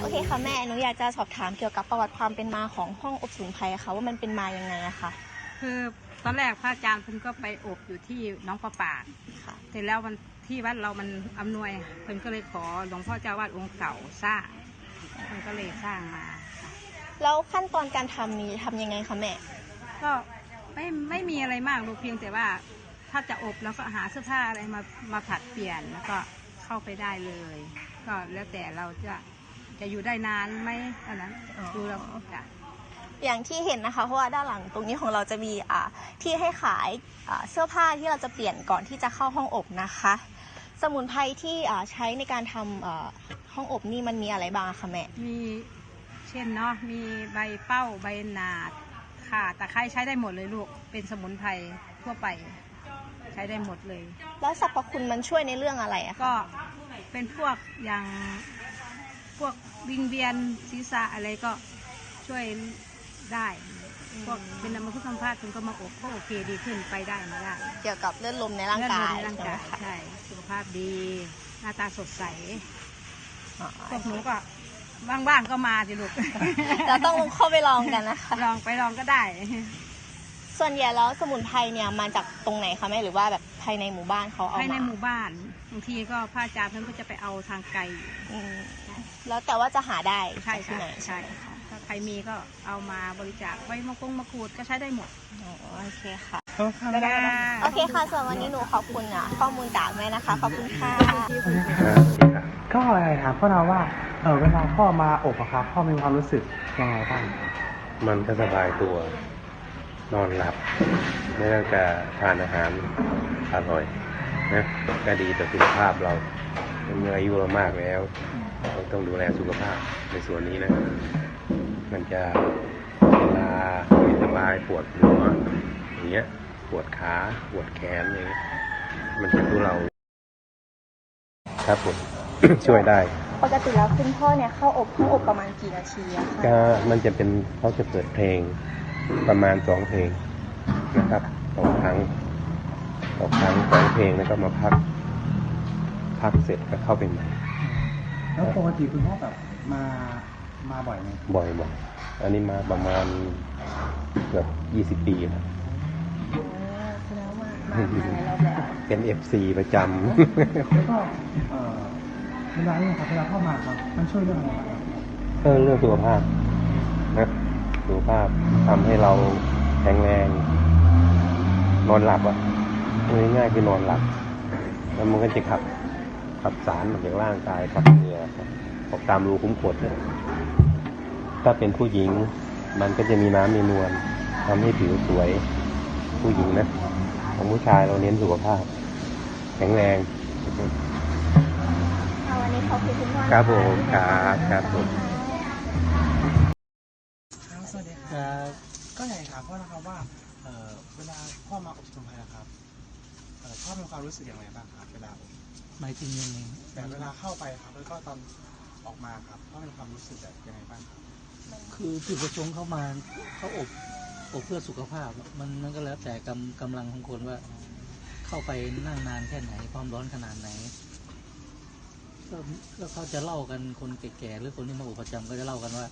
โอเคค่ะแม่หนูอยากจะสอบถามเกี่ยวกับประวัติความเป็นมาของห้องอบสมุนไพรค่ะว่ามันเป็นมายังไงอะคะคือตอนแรกพระอาจารย์เพิ่นก็ไปอบอยู่ที่หน้องประปาค่ะ เสร็จแล้วมันที่วัดเรามันอำนวยเพิ่นก็เลยขอหลวงพ่อเจ้าวาดองค์เก่าสร้างเพิ่นก็เลยสร้างมาค่ะแล้วขั้นตอนการทำนี้ทำยังไงคะแม่ ก็ไม่ไม่มีอะไรมากลูกเพียงแต่ว่าถ้าจะอบแล้วก็หาเสื้อผ้าอะไรมามาผัดเปลี่ยนแล้วก็เข้าไปได้เลย ก็แล้วแต่เราจะจะอยู่ได้นานไหมอันนั้นอ๋อดูแล้วจ้ะอย่างที่เห็นนะคะเพราะว่าด้านหลังตรงนี้ของเราจะมีอ่าที่ให้ขายอ่าเสื้อผ้าที่เราจะเปลี่ยนก่อนที่จะเข้าห้องอบนะคะ สมุนไพรที่อ่าใช้ในการทำอ่าห้องอบนี่มันมีอะไรบ้างอะคะแม่มีเช่นเนาะมีใบเป้าใบหนาดข่าตะไคร้ใช้ได้หมดเลยลูกเป็นสมุนไพรทั่วไป ใช้ได้หมดเลย แล้วสรรพคุณมันช่วยในเรื่องอะไรอะคะก็ เป็นพวกอย่างพวกวิงเวียนศีรษะอะไรก็ช่วยได้พวกเป็นน้ำมันพุทธสัมภาษณ์คุณก็มาอบก็โอเคดีขึ้นไปได้มาได้เกี่ยวกับเลือดลมในร่างกายเลือดลมในร่างกายใช่ไหมคะใช่สุขภาพดี หน้าตาสดใสอ๋อพวกหนูก็ว่างๆก็มาสิลูกเราต้องเข้าไปลองกันนะคะลองไปลองก็ได้ ส่วนใหญ่แล้วสมุนไพรเนี่ยมาจากตรงไหนคะแม่หรือว่าแบบภายในหมู่บ้านเขาเอาภายในมาหมู่บ้านบางทีก็พระอาจารย์เพิ่นก็จะไปเอาทางไกล อืมแล้วแต่ว่าจะหาได้ใช่ที่ค่ะไหนใช่ค่ะถ้าใครมีก็เอามาบริจาคไว้มะกงมะกรูดก็ใช้ได้หมด อ๋อโอเคค่ะได้ โอเคค่ะส่วนวันนี้หนูขอบคุณอะข้อมูลจากแม่นะคะ ขอบคุณค่ะ ก็อะไรถามพ่อเราว่าเออเวลาพ่อมาอบอะครับพ่อมีความรู้สึกยังไงบ้าง มันก็สบายตัว นอนหลับ ไม่ต้องจะทานอาหารอร่อยนะก็ดีต่อสุขภาพเราเมื่ออายุเรามากแล้วเราต้องดูแลสุขภาพในส่วนนี้นะ มันจะเวลาไม่สบายปวดหัวอย่างเงี้ยปวดขาปวดแขนอย่างเงี้ยมันจะดูเรา ครับผมช่วยได้ ปกติแล้วคุณพ่อเนี่ยเข้าอบเข้าอบประมาณกี่นาทีอะคะก็มันจะเป็นเขาจะเปิดเพลง ประมาณสองเพลงนะครับสองครั้งสองครั้งสองเพลงแล้วก็มาพัก พักเสร็จก็เข้าไปใหม่แล้วปกติคุณพ่อแบบมามาบ่อยไหมบ่อยบ่อยอันนี้มาประมาณเกือบยี่สิบปีแล้วอ๋อแล้วมามามาในรอบแล้วเป็นเอฟซีประจแล้วก็เออเวลาเนี่ยครับเวลาพ่อมาครับมันช่วยเรื่องอะไรบ้างครับำเออเรื่องสุขภาพนะ สุขภาพทำให้เราแข็งแรง นอนหลับอะเอาง่ายๆคือนอนหลับ แล้วมันก็จะขับขับสารออกจากร่างกายขับเหงื่อออกตามรูคุ้มขนเนี่ยถ้าเป็นผู้หญิงมันก็จะมีน้ำมีนวลทำให้ผิวสวยผู้หญิงนะ ของผู้ชายเราเน้นสุขภาพ แข็งแรงค่ะวันนี้ขอบคุณคุณพ่อนะะครับผมครับครับผม ก็อยากถามพ่อนะครับว่าเออเวลาพ่อมาอบสมุนไพรนะครับเออพ่อมีความรู้สึกอย่างไรบ้างครับเวลาอบหมายถึงยังไงแต่เวลาเข้าไปครับแล้วก็ตอนออกมาครับพ่อมีความรู้สึกแบบยังไงบ้างครับคือจุดประสงค์เข้ามาเขาอบอบเพื่อสุขภาพ มันมันก็แล้วแต่กำกำลังของคนว่า เข้าไปนั่งนานแค่ไหน ความร้อนขนาดไหนก็ก็เขาจะเล่ากันคนแก่ๆหรือคนที่มาอบประจำก็จะเล่ากันว่า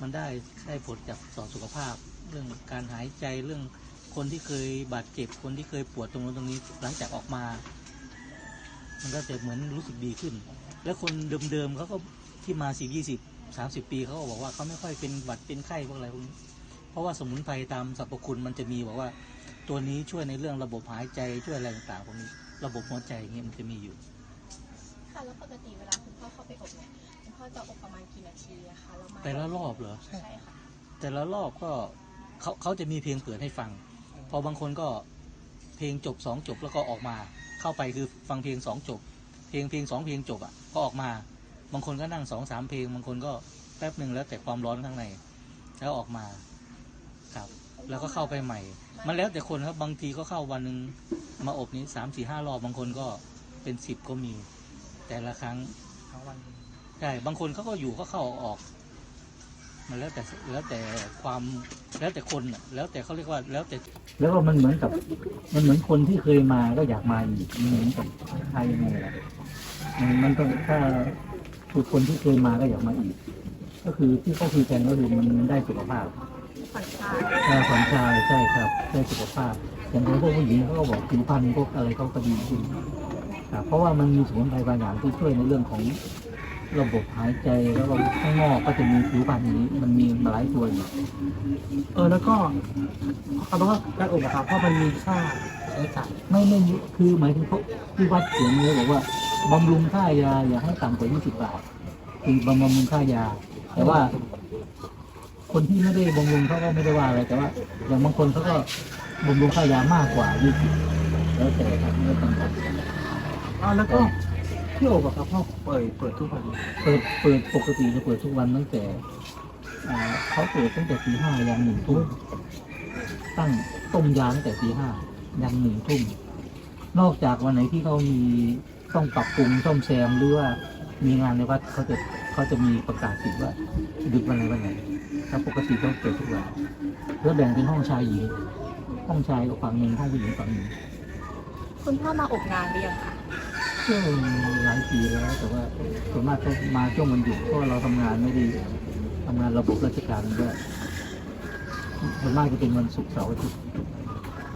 มันได้ได้ผลจากต่อสุขภาพ เรื่องการหายใจเรื่องคนที่เคยบาดเจ็บคนที่เคยปวดตรงนู้นตรงนี้หลังจากออกมา มันก็จะเหมือนรู้สึกดีขึ้น แล้วคนเดิมๆเขาก็ที่มาสิบยี่สิบสามสิบปีเขาก็บอกว่าเขาไม่ค่อยเป็นหวัดเป็นไข้พวกอะไรพวกนี้เพราะว่าสมุนไพรตามสรรพคุณมันจะมีบอกว่า ตัวนี้ช่วยในเรื่องระบบหายใจช่วยอะไรต่างๆพวกนี้ ระบบหัวใจอย่างเงี้ยมันจะมีอยู่ ค่ะแล้วปกติเวลาคุณพ่อเข้าไปอบเนี่ยคุณพ่อจะอบประมาณกี่นาทีอะคะแล้วมาแต่ละรอบเหรอ ใช่ค่ะแต่ละรอบก็เขาเขาจะมีเพลงเปิดให้ฟัง พอบางคนก็เพลงจบสองจบแล้วก็ออกมา เข้าไปคือฟังเพลงสองจบ เพลงเพลงสองเพลงจบอะก็ออกมา บางคนก็นั่งสองสามเพลง บางคนก็แป๊บหนึ่งแล้วแต่ความร้อนข้างใน แล้วออกมาครับ แล้วก็เข้าไปใหม่ มันแล้วแต่คนครับบางทีก็เข้าวันหนึ่งมาอบนี้สามสี่ห้ารอบบางคนก็เป็นสิบก็มี แต่ละครั้งทั้งวันใช่บางคนเขาก็อยู่ก็เข้าออก มันแล้วแต่แล้วแต่ความแล้วแต่คนน่ะแล้วแต่เขาเรียกว่าแล้วแต่ แล้วก็มันเหมือนกับ มันเหมือนคนที่เคยมาก็อยากมาอีกมันเหมือนกับใครยังไงล่ะมันมันต้องถ้าคือคนที่เคยมาก็อยากมาอีก ก็คือที่เขาคุยกันก็คือมันได้สุขภาพผ่อนคลายใช่ผ่อนคลายใช่ครับ ได้สุขภาพอย่างพวกผู้หญิงเขาก็บอกผิวพรรณพวกอะไรเขาก็ดีขึ้นครับ เพราะว่ามันมีสมุนไพรบางอย่างที่ช่วยในเรื่องของระบบหายใจแล้วก็ข้างนอกก็จะมีผิวพรรณอย่างนี้ มันมีหลายตัวอยู่เออแล้วก็เขาบอกว่าการอบอะครับเพราะมันมีค่าใช้จ่ายไม่ไม่คือหมายถึงเขาที่วัดเขียนเลยบอกว่าบำรุงค่ายาอย่าให้ต่ำกว่า 20 บาท คือบำรุงค่ายา แต่ว่า คนที่ไม่ได้บำรุงเขาก็ไม่ได้ว่าอะไรแต่ว่า อย่างบางคนเขาก็บำรุงค่ายามากกว่า 20 แล้วแต่ครับไม่ต้องการ อ๋อแล้วก็ที่อบอะครับพ่อเปิดเปิดทุกวันเปิดเปิดปกติจะเปิดทุกวันตั้งแต่อ่าเขาเปิดตั้งแต่ตีห้ายันหนึ่งทุ่มตั้งต้มยาตั้งแต่ตีห้ายันหนึ่งทุ่มนอกจากวันไหนที่เขามีต้องปรับปรุงซ่อมแซมหรือว่ามีงานในวัดเขาจะเขาจะมีประกาศติดว่าดึกวันไหนวันไหนถ้าปกติต้องเปิดทุกวันแล้วแบ่งเป็นห้องชายหญิงห้องชายฝั่งหนึ่งห้องผู้หญิงฝั่งหนึ่งคุณพ่อมาอบนานหรือยังคะ ก็หลายปีแล้ว แต่ว่าส่วนมากก็มาช่วงวันหยุดเพราะว่าเราทำงานไม่ได้ทำงานระบบราชการด้วยส่วนมากจะเป็นวันศุกร์เสาร์อาทิตย์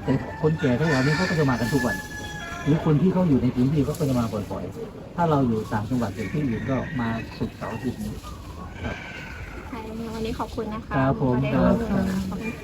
แต่คนแก่ทั้งหลายนี้เขาก็จะมากันทุกวันหรือคนที่เขาอยู่ในพื้นที่เขาก็จะมาบ่อยๆ ถ้าเราอยู่ต่างจังหวัดหรือที่อื่นก็มาศุกร์เสาร์อาทิตย์นี้ใช่วันนี้ขอบคุณนะคะครับผมได้ครับข้อมูลขอบคุณค่ะครับ